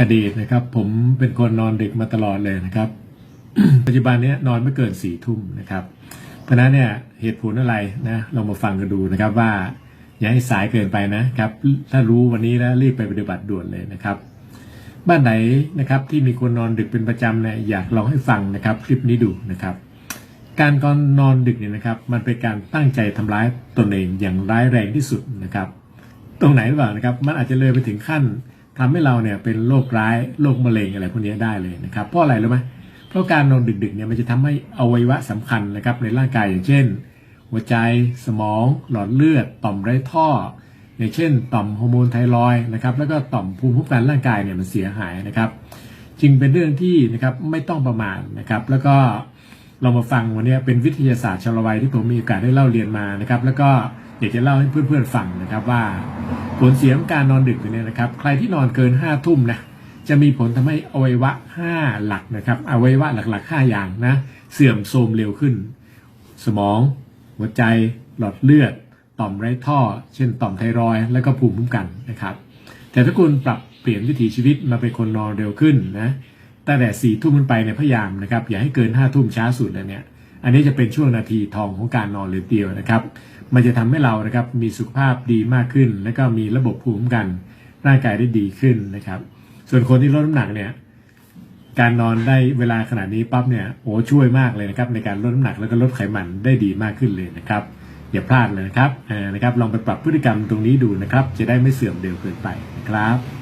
อดีตนะครับ ผมเป็นคนนอนดึกมาตลอดเลยนะครับ ปัจจุบันเนี้ยนอนไม่เกินสี่ทุ่มนะครับ เพราะนั้นเนี่ยเหตุผลอะไรนะลองมาฟังกันดูนะครับว่า อย่าให้สายเกินไปนะครับ ถ้ารู้วันนี้แล้วรีบไปปฏิบัติด่วนเลยนะครับ บ้านไหนนะครับที่มีคนนอนดึกเป็นประจำเนี่ยอยากลองให้ฟังนะครับ คลิปนี้ดูนะครับ การก่อนนอนดึกเนี่ยนะครับ มันเป็นการตั้งใจทำร้ายตนเองอย่างร้ายแรงที่สุดนะครับ ตรงไหนหรือเปล่านะครับ มันอาจจะเลยไปถึงขั้น ทำให้เราเนี่ยเป็นโรคร้ายโรคมะเร็งอะไรพวกนี้ได้เลยนะครับเพราะอะไรรู้ไหมเพราะการนอนดึกๆเนี่ยมันจะทำให้อวัยวะสำคัญนะครับในร่างกายอย่างเช่น หัวใจสมองหลอดเลือด ต่อมไร้ท่อ อย่างเช่น ต่อมฮอร์โมนไทรอยนะครับแล้วก็ต่อมภูมิคุ้มกันร่างกายเนี่ยมันเสียหายนะครับ จึงเป็นเรื่องที่นะครับไม่ต้องประมาทนะครับ แล้วก็เรามาฟังวันนี้เป็นวิทยาศาสตร์ชลวัยที่ผมมีโอกาสได้เล่าเรียนมานะครับ แล้วก็อยากจะเล่าให้เพื่อนๆฟังนะครับว่า ผลเสียของการนอนดึกเนี่ยนะครับ ใครที่นอนเกินห้าทุ่มนะจะมีผลทำให้อวัยวะห้าหลักนะครับอวัยวะหลักๆห้าอย่างนะเสื่อมโทรมเร็วขึ้น สมอง หัวใจ หลอดเลือด ต่อมไร้ท่อ เช่นต่อมไทรอยและก็ภูมิคุ้มกันนะครับ แต่ถ้าคุณปรับเปลี่ยนวิถีชีวิตมาเป็นคนนอนเร็วขึ้นนะตั้งแต่สี่ทุ่มขึ้นไปเนี่ยพยายามนะครับอย่าให้เกินห้าทุ่มช้าสุดเลยเนี่ยอันนี้จะเป็นช่วงนาทีทองของการนอนเลยเดียวนะครับ มันจะทำให้เรานะครับมีสุขภาพดีมากขึ้น และก็มีระบบภูมิคุ้มกันร่างกายได้ดีขึ้นนะครับ ส่วนคนที่ลดน้ำหนักเนี่ยการนอนได้เวลาขนาดนี้ปั๊บเนี่ยโอ้ช่วยมากเลยนะครับในการลดน้ำหนักแล้วก็ลดไขมันได้ดีมากขึ้นเลยนะครับอย่าพลาดเลยนะครับนะครับลองไปปรับพฤติกรรมตรงนี้ดูนะครับ จะได้ไม่เสื่อมเร็วเกินไปนะครับ